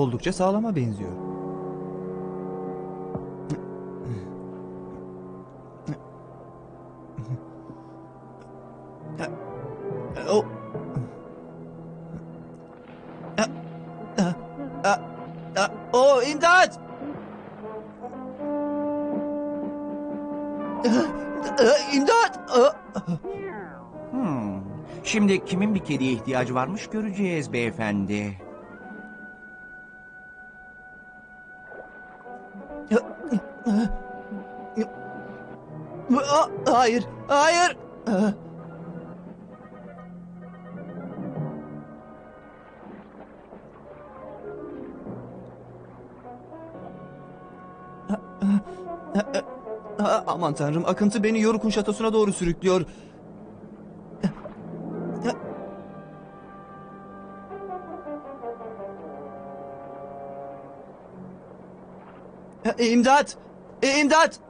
oldukça sağlama benziyor. O O imdat! İmdat! Hmm. Şimdi kimin bir kediye ihtiyacı varmış göreceğiz beyefendi. Hayır, hayır! Aman tanrım, akıntı beni Yoruk'un şatosuna doğru sürüklüyor. İmdat! İmdat!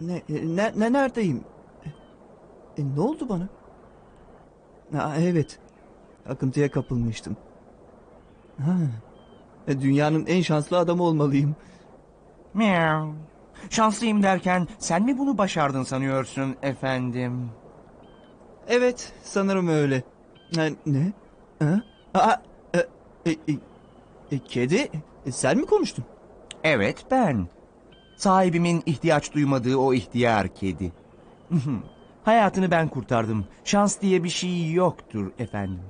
Ne, ne, ne neredeyim? E, ne oldu bana? Ha, evet. Akıntıya kapılmıştım. Ha, e, dünyanın en şanslı adamı olmalıyım. Miau. Şanslıyım derken sen mi bunu başardın sanıyorsun efendim? Evet, sanırım öyle. Ha, ne? Ha? Aa, e, e, e, e, kedi, e, sen mi konuştun? Evet ben. Sahibimin ihtiyaç duymadığı o ihtiyar kedi. Hayatını ben kurtardım. Şans diye bir şey yoktur efendim.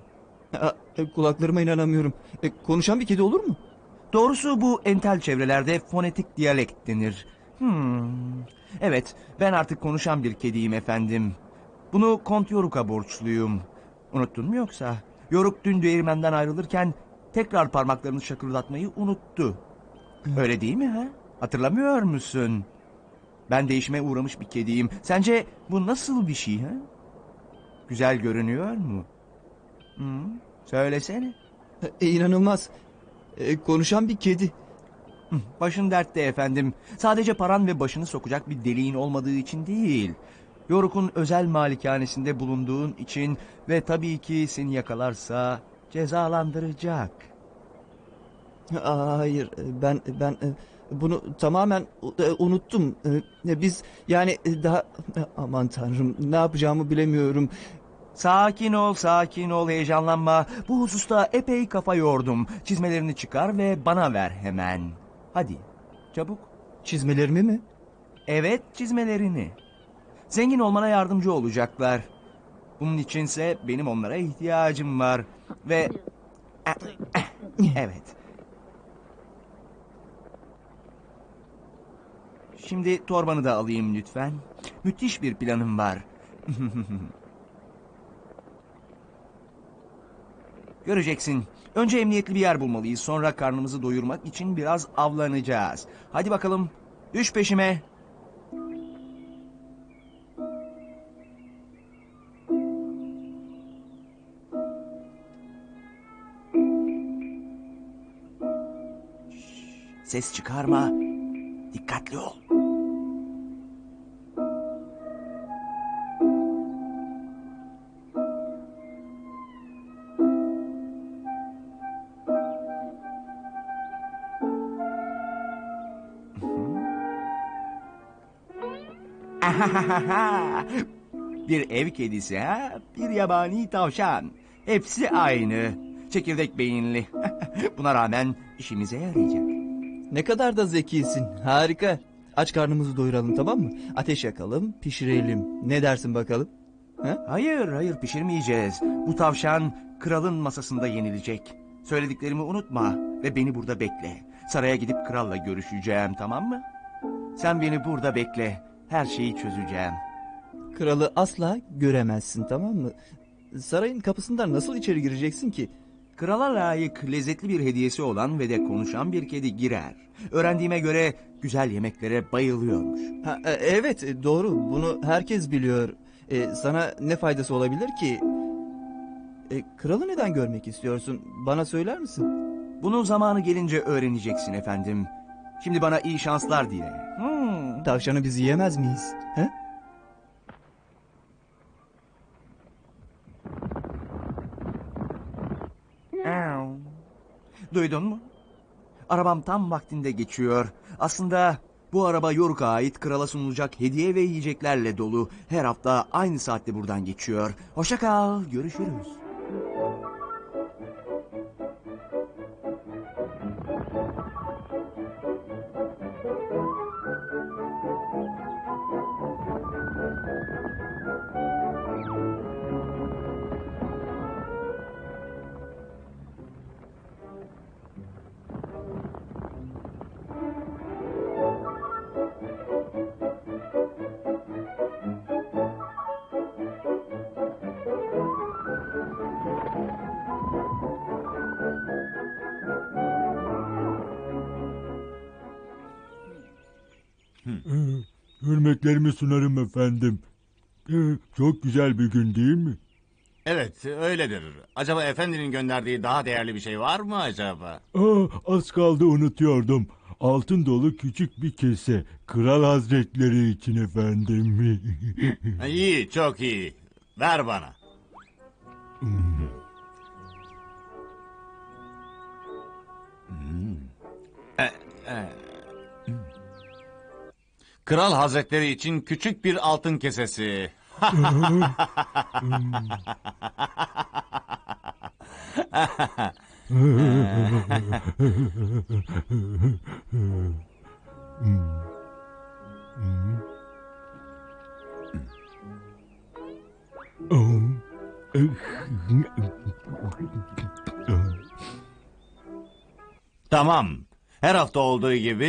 Aa, e, kulaklarıma inanamıyorum. E, konuşan bir kedi olur mu? Doğrusu bu entel çevrelerde fonetik diyalekt denir. Hmm. Evet, ben artık konuşan bir kediyim efendim. Bunu Kont Yoruk'a borçluyum. Unuttun mu yoksa? Yoruk dün değirmenden ayrılırken tekrar parmaklarını şakırdatmayı unuttu. Öyle değil mi ha? Hatırlamıyor musun? Ben değişime uğramış bir kediyim. Sence bu nasıl bir şey ha? Güzel görünüyor mu? Hı? Söylesene. E, inanılmaz. E, konuşan bir kedi. Hı, Başın dertte efendim. Sadece paran ve başını sokacak bir deliğin olmadığı için değil. Yoruk'un özel malikanesinde bulunduğun için ve tabii ki seni yakalarsa cezalandıracak. Hayır, e, ben ben e, bunu tamamen e, unuttum. E, Biz yani e, daha e, aman tanrım ne yapacağımı bilemiyorum. Sakin ol, sakin ol, heyecanlanma. Bu hususta epey kafa yordum. Çizmelerini çıkar ve bana ver hemen. Hadi, çabuk. Çizmelerimi mi? Evet, çizmelerini. Zengin olmana yardımcı olacaklar. Bunun içinse benim onlara ihtiyacım var. Ve... Evet. Şimdi torbanı da alayım lütfen. Müthiş bir planım var. Göreceksin. Önce emniyetli bir yer bulmalıyız. Sonra karnımızı doyurmak için biraz avlanacağız. Hadi bakalım. Düş peşime. Ses çıkarma. Dikkatli ol. bir ev kedisi ha, bir yabani tavşan. Hepsi aynı. Çekirdek beyinli. Buna rağmen işimize yarayacak. Ne kadar da zekisin. Harika. Aç karnımızı doyuralım tamam mı? Ateş yakalım, pişirelim. Ne dersin bakalım? Ha? Hayır, hayır pişirmeyeceğiz. Bu tavşan kralın masasında yenilecek. Söylediklerimi unutma ve beni burada bekle. Saraya gidip kralla görüşeceğim, tamam mı? Sen beni burada bekle. Her şeyi çözeceğim. Kralı asla göremezsin tamam mı? Sarayın kapısından nasıl içeri gireceksin ki? Krala layık lezzetli bir hediyesi olan ve de konuşan bir kedi girer. Öğrendiğime göre güzel yemeklere bayılıyormuş. Ha, e, evet e, doğru bunu herkes biliyor. E, sana ne faydası olabilir ki? E, kralı neden görmek istiyorsun? Bana söyler misin? Bunu zamanı gelince öğreneceksin efendim. Şimdi bana iyi şanslar dile. Hmm. Tavşanı biz yiyemez miyiz? He? Duydun mu? Arabam tam vaktinde geçiyor. Aslında bu araba York'a ait krala sunulacak hediye ve yiyeceklerle dolu. Her hafta aynı saatte buradan geçiyor. Hoşça kal, görüşürüz. Hürmetlerimi sunarım efendim. Ee, Çok güzel bir gün değil mi? Evet öyledir. Acaba efendinin gönderdiği daha değerli bir şey var mı acaba? Aa, az kaldı unutuyordum. Altın dolu küçük bir kese. Kral hazretleri için efendim. İyi çok iyi. Ver bana. Hmm. E, e, hmm. Kral Hazretleri için küçük bir altın kesesi. Tamam. Her hafta olduğu gibi